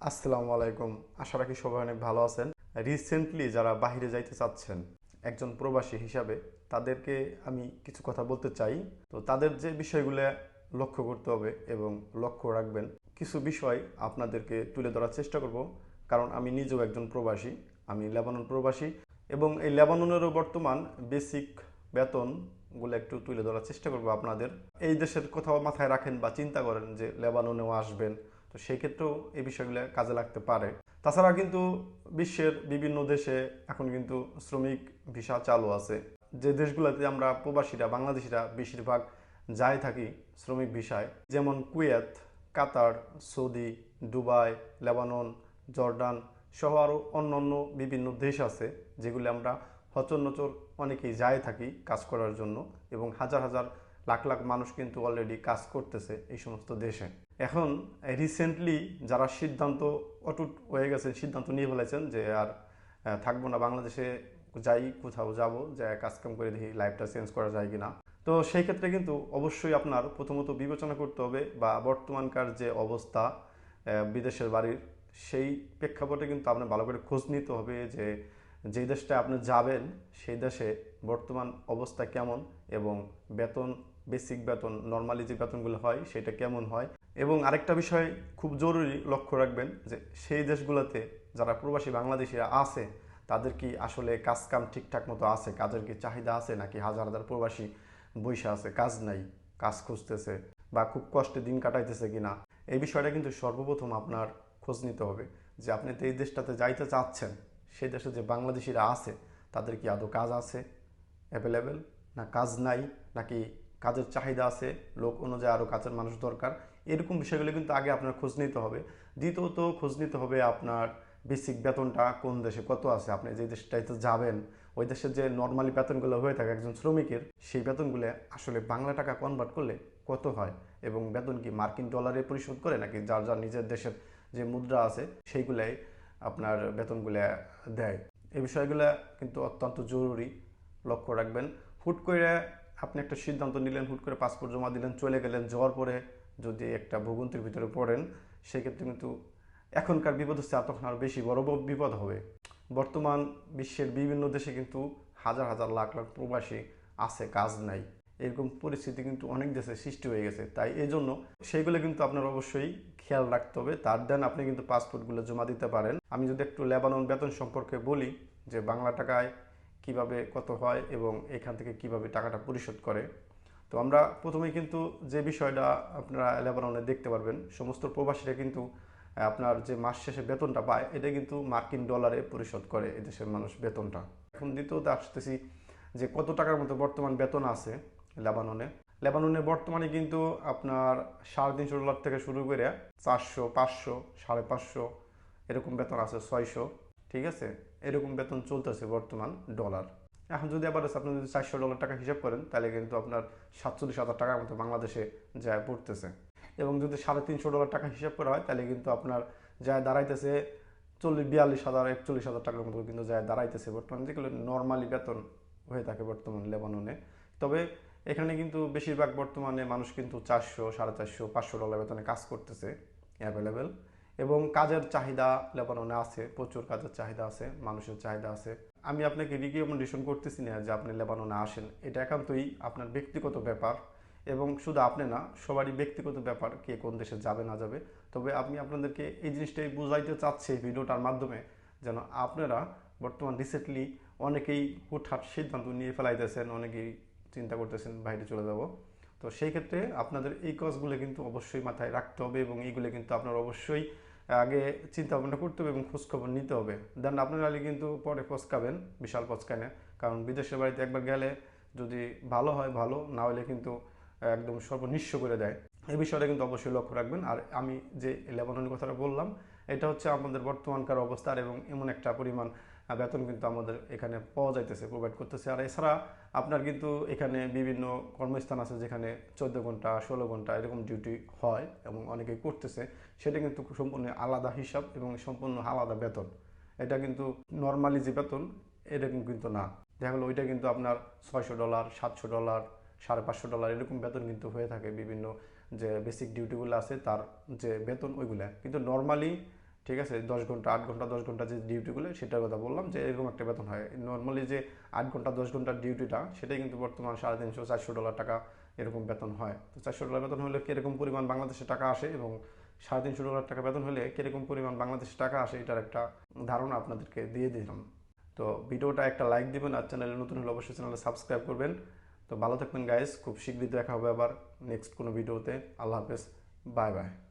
আসসালামু আলাইকুম। আশা রাখি সবাই অনেক ভালো আছেন। রিসেন্টলি যারা বাইরে যাইতে চাচ্ছেন, একজন প্রবাসী হিসাবে তাদেরকে আমি কিছু কথা বলতে চাই। তো তাদের যে বিষয়গুলো লক্ষ্য করতে হবে এবং লক্ষ্য রাখবেন, কিছু বিষয় আপনাদেরকে তুলে ধরার চেষ্টা করব। কারণ আমি নিজেও একজন প্রবাসী, আমি লেবানন প্রবাসী এবং এই লেবাননেরও বর্তমান বেসিক বেতনগুলো একটু তুলে ধরার চেষ্টা করব আপনাদের। এই দেশের কোথাও মাথায় রাখেন বা চিন্তা করেন যে লেবাননেও আসবেন তো সেই ক্ষেত্রেও এই বিষয়গুলো কাজে লাগতে পারে। তাছাড়া কিন্তু বিশ্বের বিভিন্ন দেশে এখন কিন্তু শ্রমিক ভিসা চালু আছে। যে দেশগুলোতে আমরা প্রবাসীরা, বাংলাদেশিরা বেশিরভাগ যাই থাকি শ্রমিক ভিসায়, যেমন Kuwait, Qatar, Saudi, Dubai, Lebanon, Jordan সহ আরও অন্যান্য বিভিন্ন দেশ আছে, যেগুলি আমরা হচর নচর অনেকেই যায় থাকি কাজ করার জন্য এবং হাজার হাজার লাখ লাখ মানুষ কিন্তু অলরেডি কাজ করতেছে এই সমস্ত দেশে। এখন রিসেন্টলি যারা সিদ্ধান্ত অটুট হয়ে গেছে সিদ্ধান্ত নিয়ে ফেলেছেন যে আর থাকব না বাংলাদেশে, যাই কোথাও যাব, যে কাজকাম করে দেখি লাইফটা চেঞ্জ করা যায় কিনা। তো সেই ক্ষেত্রে কিন্তু অবশ্যই আপনার প্রথমত বিবেচনা করতে হবে বা বর্তমানকার যে অবস্থা বিদেশের বাড়ির, সেই প্রেক্ষাপটে কিন্তু আপনার ভালো করে খোঁজ নিতে হবে যে যেই দেশটা আপনি যাবেন, সেই দেশে বর্তমান অবস্থা কেমন এবং বেতন বেসিক বেতন নর্মালি যে বেতনগুলো হয়, সেটা কেমন হয়? এবং আরেকটা বিষয় খুব জরুরি লক্ষ্য রাখবেন যে, সেই দেশগুলোতে যারা প্রবাসী বাংলাদেশিরা আছে, তাদের কি আসলে কাজ কাম ঠিকঠাক মতো আছে? কাজের কি চাহিদা আছে? নাকি হাজার হাজার প্রবাসী বৈশা আছে, কাজ নাই, কাজ খুঁজতেছে বা খুব কষ্টে দিন কাটাইতেছে কিনা? এই বিষয়টা কিন্তু সর্বপ্রথম আপনার খোঁজ নিতে হবে যে, আপনি তো এই দেশটাতে যাইতে চাচ্ছেন সেই দেশে যে বাংলাদেশিরা আছে, তাদের কি আদৌ কাজ আছে অ্যাভেলেবেল না কাজ নাই? নাকি কাজের চাহিদা আছে? লোক অনুযায়ী আরও কাজের মানুষ দরকার? এরকম বিষয়গুলো কিন্তু আগে আপনার খোঁজ নিতে হবে। দ্বিতীয়ত খোঁজ নিতে হবে আপনার বেসিক বেতনটা কোন দেশে কত আছে? আপনি যে দেশটাইতে যাবেন, ওই দেশের যে নর্মালি বেতনগুলো হয়ে থাকে একজন শ্রমিকের, সেই বেতনগুলো আসলে বাংলা টাকা কনভার্ট করলে কত হয়? এবং বেতন কি মার্কিন ডলারে পরিশোধ করে নাকি যার যার নিজের দেশের যে মুদ্রা আছে, সেইগুলাই আপনার বেতনগুলো দেয়। এই বিষয়গুলো কিন্তু অত্যন্ত জরুরি। লক্ষ্য রাখবেন, হুট করে আপনি একটা সিদ্ধান্ত নিলেন, হুট করে পাসপোর্ট জমা দিলেন, চলে গেলেন, যাওয়ার পরে যদি একটা ভোগান্তির ভিতরে পড়েন, সেক্ষেত্রে কিন্তু এখনকার বিপদ হচ্ছে, তখন আরও বেশি বড় বড় বিপদ হবে। বর্তমান বিশ্বের বিভিন্ন দেশে কিন্তু হাজার হাজার লাখ লাখ প্রবাসী আছে, কাজ নাই। এরকম পরিস্থিতি কিন্তু অনেক দেশে সৃষ্টি হয়ে গেছে। তাই এই জন্য সেইগুলো কিন্তু আপনার অবশ্যই খেয়াল রাখতে হবে। তার দেন আপনি কিন্তু পাসপোর্টগুলো জমা দিতে পারেন। আমি যদি একটু লেবানন বেতন সম্পর্কে বলি, যে বাংলা টাকায় কীভাবে কত হয় এবং এখান থেকে কীভাবে টাকাটা পরিশোধ করে। তো আমরা প্রথমেই কিন্তু যে বিষয়টা আপনারা লেবাননে দেখতে পারবেন, সমস্ত প্রবাসীরা কিন্তু আপনার যে মাস শেষে বেতনটা পায়, এটা কিন্তু মার্কিন ডলারে পরিশোধ করে এদেশের মানুষ বেতনটা। এখন দ্বিতীয়তে আসতেছি যে কত টাকার মতো বর্তমান বেতন আছে। লেবাননে। লেবাননে বর্তমানে কিন্তু আপনার সাড়ে তিনশো ডলার থেকে শুরু করে চারশো, পাঁচশো, সাড়ে পাঁচশো এরকম বেতন আছে, ছয়শো, ঠিক আছে? এরকম বেতন চলতেছে বর্তমান ডলার। এখন যদি আবার আপনি যদি চারশো ডলার টাকা হিসাব করেন, তাহলে কিন্তু আপনার সাতচল্লিশ হাজার টাকার মতো বাংলাদেশে যায় পড়তেছে। এবং যদি সাড়ে তিনশো ডলার টাকা হিসাব করা হয়, তাহলে কিন্তু আপনার যায় দাঁড়াইতেছে চল্লিশ, বিয়াল্লিশ হাজার, একচল্লিশ হাজার টাকার মতো কিন্তু যায় দাঁড়াইতেছে বর্তমানে। যেগুলো নর্মালি বেতন হয়ে থাকে বর্তমান লেবাননে। তবে এখানে কিন্তু বেশিরভাগ বর্তমানে মানুষ কিন্তু চারশো, সাড়ে চারশো, পাঁচশো ডলার বেতনে কাজ করতেছে অ্যাভেলেবেল এবং কাজের চাহিদা লেবাননে আছে, প্রচুর কাজের চাহিদা আছে, মানুষের চাহিদা আছে। আমি আপনাকে রিকমেন্ডেশন করতেছি না যে আপনি লেবাননে আসেন। এটা একান্তই আপনার ব্যক্তিগত ব্যাপার এবং শুধু আপনি না, সবারই ব্যক্তিগত ব্যাপার কে কোন দেশে যাবে, না যাবে। তবে আমি আপনাদেরকে এই জিনিসটাই বুঝাইতে চাচ্ছি ভিডিওটার মাধ্যমে যেন আপনারা বর্তমান রিসেন্টলি অনেকেই হুটহাট সিদ্ধান্ত নিয়ে ফেলাইতেছেন, অনেকেই চিন্তা করতেছেন, বাইরে চলে যাব। তো সেই ক্ষেত্রে আপনাদের এই কাজগুলো কিন্তু অবশ্যই মাথায় রাখতে হবে এবং এইগুলো কিন্তু আপনার অবশ্যই আগে চিন্তা ভাবনা করতে হবে এবং খোঁজখবর নিতে হবে। দেন আপনারা কিন্তু পরে পচকাবেন, বিশাল পচকানে কারণ বিদেশের বাড়িতে একবার গেলে যদি ভালো হয়, ভালো, না হলে কিন্তু একদম সর্বনিঃস্ব করে দেয়। এই বিষয়টা কিন্তু অবশ্যই লক্ষ্য রাখবেন। আর আমি যে লেবাননের কথাটা বললাম, এটা হচ্ছে আমাদের বর্তমানকার অবস্থার এবং এমন একটা পরিমাণ বেতন কিন্তু আমাদের এখানে পাওয়া যাইতেছে প্রোভাইড করতেছে। আর এছাড়া আপনার কিন্তু এখানে বিভিন্ন কর্মস্থান আছে যেখানে চোদ্দ ঘণ্টা, ষোলো ঘণ্টা এরকম ডিউটি হয় এবং অনেকেই করতেছে। সেটা কিন্তু সম্পূর্ণ আলাদা হিসাব এবং সম্পূর্ণ আলাদা বেতন। এটা কিন্তু নর্মালি যে বেতন, এরকম কিন্তু না। দেখা গেলো ওইটা কিন্তু আপনার ছয়শো ডলার সাতশো ডলার সাড়ে পাঁচশো ডলার এরকম বেতন কিন্তু হয়ে থাকে। বিভিন্ন যে বেসিক ডিউটিগুলো আছে তার যে বেতন ওইগুলা। কিন্তু নর্মালি ঠিক আছে, দশ ঘণ্টা, আট ঘণ্টা, দশ ঘণ্টা যে ডিউটিগুলো সেটার কথা বললাম যে এরকম একটা বেতন হয়। নর্মালি যে আট ঘণ্টা, দশ ঘণ্টার ডিউটিটা সেটাই কিন্তু বর্তমান সাড়ে তিনশো, চারশো ডলার টাকা এরকম বেতন হয়। তো চারশো ডলার বেতন হলে কীরকম পরিমাণ বাংলাদেশে টাকা আসে এবং সাড়ে তিনশো ডলার টাকা বেতন হলে কীরকম পরিমাণ বাংলাদেশে টাকা আসে, এটার একটা ধারণা আপনাদেরকে দিয়ে দিলাম। তো ভিডিওটা একটা লাইক দিবেন আর চ্যানেলে নতুন হলে অবশ্যই চ্যানেলে সাবস্ক্রাইব করবেন। তো ভালো থাকবেন গাইস খুব শীঘ্রই দেখা হবে আবার নেক্সট কোনো ভিডিওতে আল্লাহ হাফেজ বাই বাই